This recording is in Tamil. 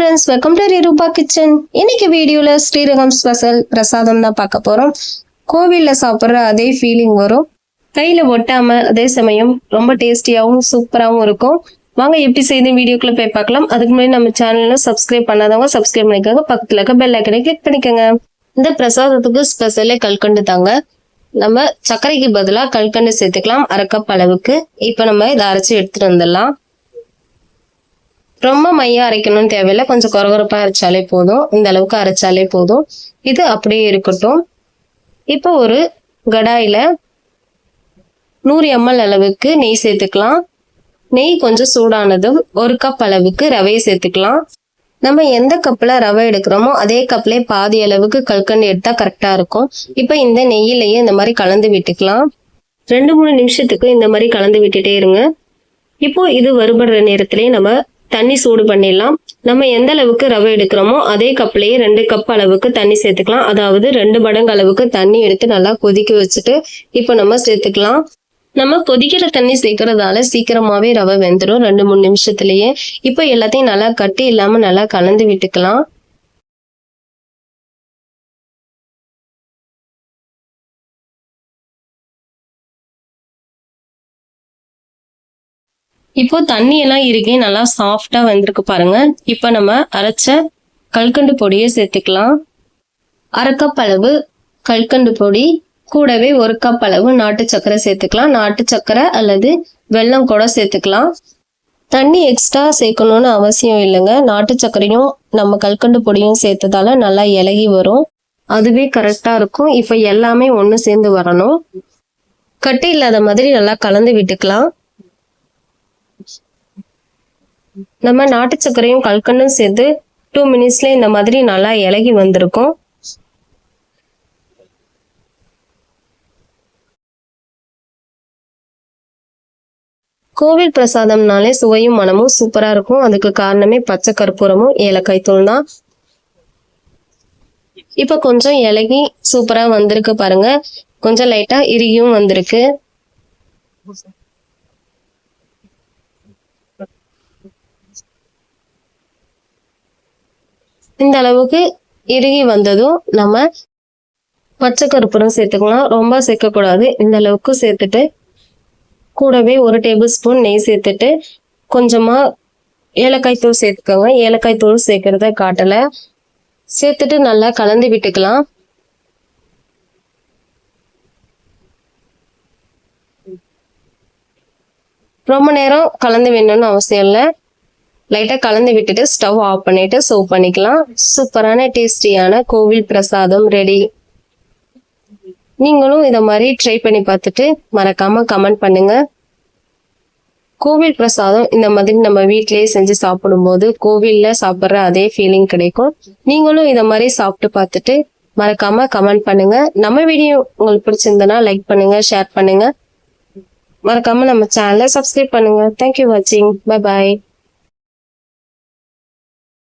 Friends welcome to Rupa kitchen இன்னைக்கு வீடியோல ஸ்ரீரகம் ஸ்பெஷல் பிரசாதம் தான் பார்க்க போறோம். கோவிலில் சாப்பிட்ற அதே ஃபீலிங் வரும். கையில ஒட்டாம அதே சமயம் ரொம்ப டேஸ்டியாகவும் சூப்பராகவும் இருக்கும். வாங்க எப்படி செய்து வீடியோக்குள்ள போய் பார்க்கலாம். அதுக்கு முன்னாடி நம்ம சேனல்ல சப்ஸ்கிரைப் பண்ணாதவங்க சப்ஸ்கிரைப் பண்ணிக்கோங்க. பக்கத்துல இருக்க பெல் ஐக்கனை கிளிக் பண்ணிக்கோங்க. இந்த பிரசாதத்துக்கு ஸ்பெஷலே கல்கண்டு தாங்க. நம்ம சர்க்கரைக்கு பதிலாக கல்கண்டு சேர்த்துக்கலாம். அரை கப் அளவுக்கு. இப்போ நம்ம இதை அரைச்சி எடுத்துட்டு வந்துடலாம். ரொம்ப மையா அரைக்கணும்னு தேவையில்லை. கொஞ்சம் குறகுறப்பா அரைச்சாலே போதும். இந்த அளவுக்கு அரைச்சாலே போதும். இது அப்படியே இருக்கட்டும். இப்போ ஒரு கடாயில நூறு எம்எல் அளவுக்கு நெய் சேர்த்துக்கலாம். நெய் கொஞ்சம் சூடானதும் ஒரு கப் அளவுக்கு ரவையை சேர்த்துக்கலாம். நம்ம எந்த கப்பில் ரவை எடுக்கிறோமோ அதே கப்லேயே பாதி அளவுக்கு கல்கண்டு எடுத்தால் கரெக்டாக இருக்கும். இப்போ இந்த நெய்யிலேயே இந்த மாதிரி கலந்து விட்டுக்கலாம். ரெண்டு மூணு நிமிஷத்துக்கு இந்த மாதிரி கலந்து விட்டுட்டே இருங்க. இப்போ இது வருபடுற நேரத்திலேயே நம்ம தண்ணி சூடு பண்ணிடலாம். நம்ம எந்த அளவுக்கு ரவை எடுக்கிறோமோ அதே கப்லேயே ரெண்டு கப் அளவுக்கு தண்ணி சேர்த்துக்கலாம். அதாவது ரெண்டு மடங்கு அளவுக்கு தண்ணி எடுத்து நல்லா கொதிக்க வச்சுட்டு இப்போ நம்ம சேர்த்துக்கலாம். நம்ம கொதிக்கிற தண்ணி சேர்க்கறதால சீக்கிரமாவே ரவை வெந்துடும் ரெண்டு மூணு நிமிஷத்துலயே. இப்போ எல்லாத்தையும் நல்லா கட்டி இல்லாம நல்லா கலந்து விட்டுக்கலாம். இப்போ தண்ணி எல்லாம் இறுகி நல்லா சாஃப்டா வந்திருக்கு பாருங்க. இப்போ நம்ம அரைச்ச கல்கண்டு பொடியை சேர்த்துக்கலாம். அரை கப் அளவு கல்கண்டு பொடி கூடவே ஒரு கப் அளவு நாட்டு சர்க்கரை சேர்த்துக்கலாம். நாட்டு சர்க்கரை அல்லது வெல்லம் கூட சேர்த்துக்கலாம். தண்ணி எக்ஸ்ட்ரா சேர்க்கணும்னு அவசியம் இல்லைங்க. நாட்டு சர்க்கரையும் நம்ம கல்கண்டு பொடியும் சேர்த்ததால நல்லா இலகி வரும். அதுவே கரெக்டா இருக்கும். இப்போ எல்லாமே ஒன்று சேர்ந்து வரணும். கட்டி இல்லாத மாதிரி நல்லா கலந்து விட்டுக்கலாம். நம்ம நாட்டு சர்க்கரையும் கல்கண்டும் சேர்த்து டூ மினிட்ஸ்ல இந்த மாதிரி நல்லா இலகி வந்திருக்கும். கோவில் பிரசாதம்னாலே சுவையும் மனமும் சூப்பரா இருக்கும். அதுக்கு காரணமே பச்சை கற்பூரமும் ஏலக்காய் தூள் தான். இப்ப கொஞ்சம் இலகி சூப்பரா வந்திருக்கு பாருங்க. கொஞ்சம் லைட்டா இறுகியும் வந்திருக்கு. இந்த அளவுக்கு இறுகி வந்ததும் நம்ம பச்சை கருப்பூரம் சேர்த்துக்கலாம். ரொம்ப சேர்க்கக்கூடாது. இந்த அளவுக்கு சேர்த்துட்டு கூடவே ஒரு டேபிள் ஸ்பூன் நெய் சேர்த்துட்டு கொஞ்சமாக ஏலக்காய் தூள் சேர்த்துக்கோங்க. ஏலக்காய் தூள் சேர்க்கறத காட்டலை. சேர்த்துட்டு நல்லா கலந்து விட்டுக்கலாம். ரொம்ப நேரம் கலந்து வேணும்னு அவசியம் இல்லை. லைட்டாக கலந்து விட்டுட்டு ஸ்டவ் ஆஃப் பண்ணிட்டு சர்வ் பண்ணிக்கலாம். சூப்பரான டேஸ்டியான கோவில் பிரசாதம் ரெடி நீங்களும் இதை மாதிரி ட்ரை பண்ணி பார்த்துட்டு மறக்காம கமெண்ட் பண்ணுங்க. கோவில் பிரசாதம் இந்த மாதிரி நம்ம வீட்டிலேயே செஞ்சு சாப்பிடும்போது கோவில்ல சாப்பிட்ற அதே ஃபீலிங் கிடைக்கும். நீங்களும் இதை மாதிரி சாப்பிட்டு பார்த்துட்டு மறக்காம கமெண்ட் பண்ணுங்க. நம்ம வீடியோ உங்களுக்கு பிடிச்சிருந்தனா லைக் பண்ணுங்க ஷேர் பண்ணுங்க. மறக்காம நம்ம சேனலை சப்ஸ்கிரைப் பண்ணுங்க. தேங்க்யூ வாட்சிங் பை பாய்